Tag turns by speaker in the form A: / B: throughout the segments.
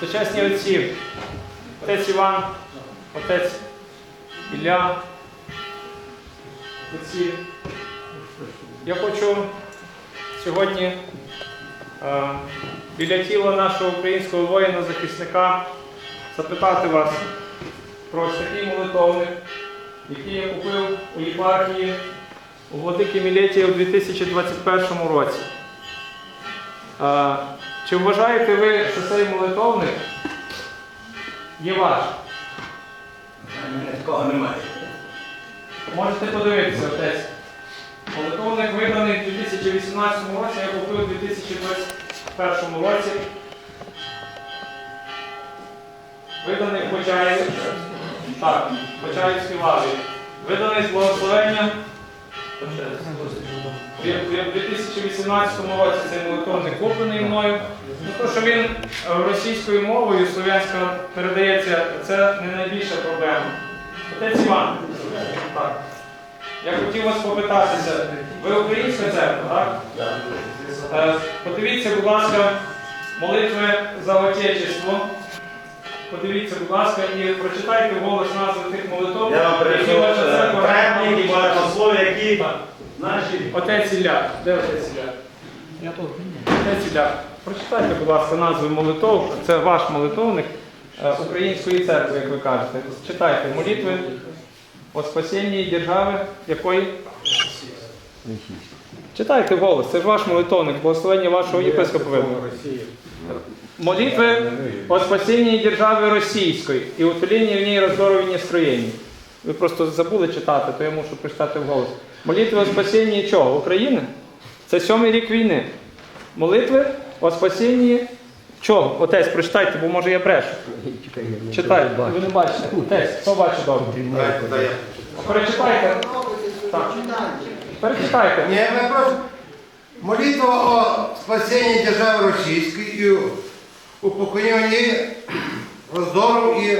A: Сучасні отці, отець Іван, отець Ілля, отці. Я хочу сьогодні е, біля тіла нашого українського воїна-захисника запитати вас про такий молитовник, який я купив у єпархії у Владики Мілетія у 2021 році. Е, Чи вважаєте ви, що цей молитовник є ваш?
B: Мене такого немає.
A: Можете подивитися, отець. Молитовник виданий у 2018 році, я купив у 2021 році. Виданий в Почаїві. Так, Почаївській лаві. Виданий з благословення. В в 2018 році цей молитовник куплений мною. Ну, то, що він е, російською мовою слов'янською передається, це не найбільша проблема. Отець Іван. Так. Я хотів вас попитатися. Ви українська церква, так? Е, Подивіться, будь ласка, молитви за Отечество. Подивіться, будь ласка, і прочитайте голос назви тих
B: вам
A: які ваша церква
B: певні і
A: виконує.
B: які Наші
A: Отець Ілля. Де отець Ілля? Я тут. Отець Ілля. Прочитайте, будь ласка, назви молитов. Це ваш молитовник е, Української церкви, як ви кажете. Читайте молитви о спасінні держави якої? Читайте голос, це ж ваш молитовник, благословення вашого єпископа. Молитви о спасении держави російської і утоленні в ній роздорові строєння. Ви просто забули читати, то я мушу прочитати вголос. Молитви о спасенні чого? України? Це сьомий рік війни. Молитви о спасенні чого? Отець, прочитайте, бо може я брешу. Читайте, ви не бачите. Отець, хто бачить добре? Перечитайте. Так. Перечитайте.
C: Не, мы просто молитва о спасении державы российской и упокоении раздоров и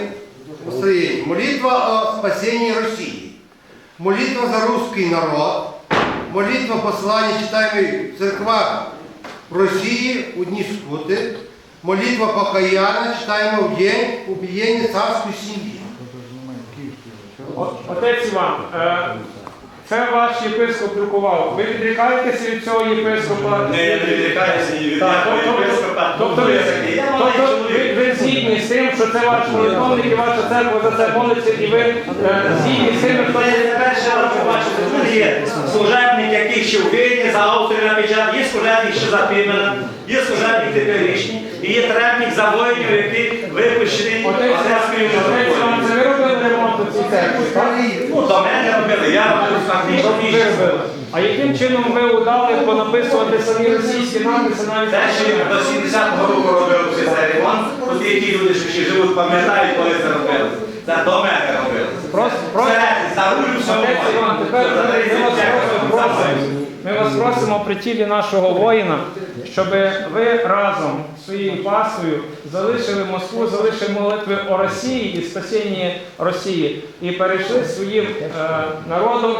C: устроений. Молитва о спасении России. Молитва за русский народ. Молитва послания, читаемой в церквах в у дни скуты. Молитва покаяна, читаемая в день убиения царской семьи.
A: О- Отець Іван, е, це ваш єпископ друкував. Ви відрікаєтеся від цього єпископа?
B: не я не відрікаюся ні від якого
A: тобто-
B: єпископа.
A: Тобто ви, тобто ви, ви згідні з тим, що це ваш молитовник і ваша церква за це молиться, і ви е, згідні з тим,
B: Це
A: що
B: не перше раз побачити. Тут є служебник, який ще в війні, за Австрію напечатав, є служебник ще за Пімена, є служебник теперішній, і є требник за воїнів, які випущені
A: отець,
B: Одеською
A: отець це ви робили ремонт у цій церкві.
B: Ну, до мене робили, я робив фактично більше.
A: А яким чином ви удали понаписувати самі російські написи навіть?
B: Те, що я до 70-го року робив цей ремонт, от які люди, що ще живуть, пам'ятають, коли це робили. Це до мене робили.
A: Просто, просто.
B: Це за рулю всього.
A: Ми вас просимо при тілі нашого воїна, щоб ви разом з своєю пасою залишили Москву, залишили молитви о Росії і спасінні Росії і перейшли своїм е, народом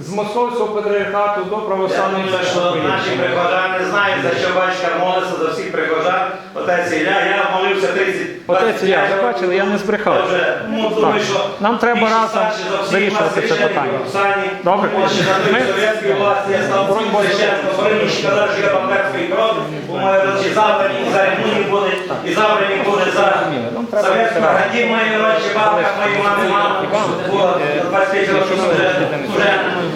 A: з московського патріархату до православної
B: що
A: церкви.
B: наші прихожани знають, за що батька молиться за всіх прихожан. Отець Ілля, я молився 30
A: Отець Ілля, ви бачили, я не збрехав.
B: Ну, думаю, що
A: Нам треба
B: більше
A: разом
B: старші за всіх
A: вирішувати
B: нас
A: це
B: священників
A: питання.
B: в.
A: Добре.
B: За
A: Ми-
B: власті я став
A: Боронь Боже.
B: священником. Боронь сказав, що я бандерський кров, бо мої речі забрані, і за ремуні буде, і забрані буде за
A: Нам треба
B: гаді мої речі, бабка мої мами, мама, була 25 років служена.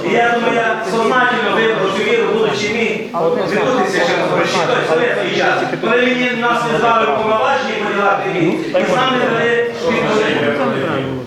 B: І я думаю, я сознательно вибрав цю віру, будучи мій, відбутися ще на гроші. Той совєтський час. Коли мені нас не звали повноважені поділати мені, і з нами дали відповідали.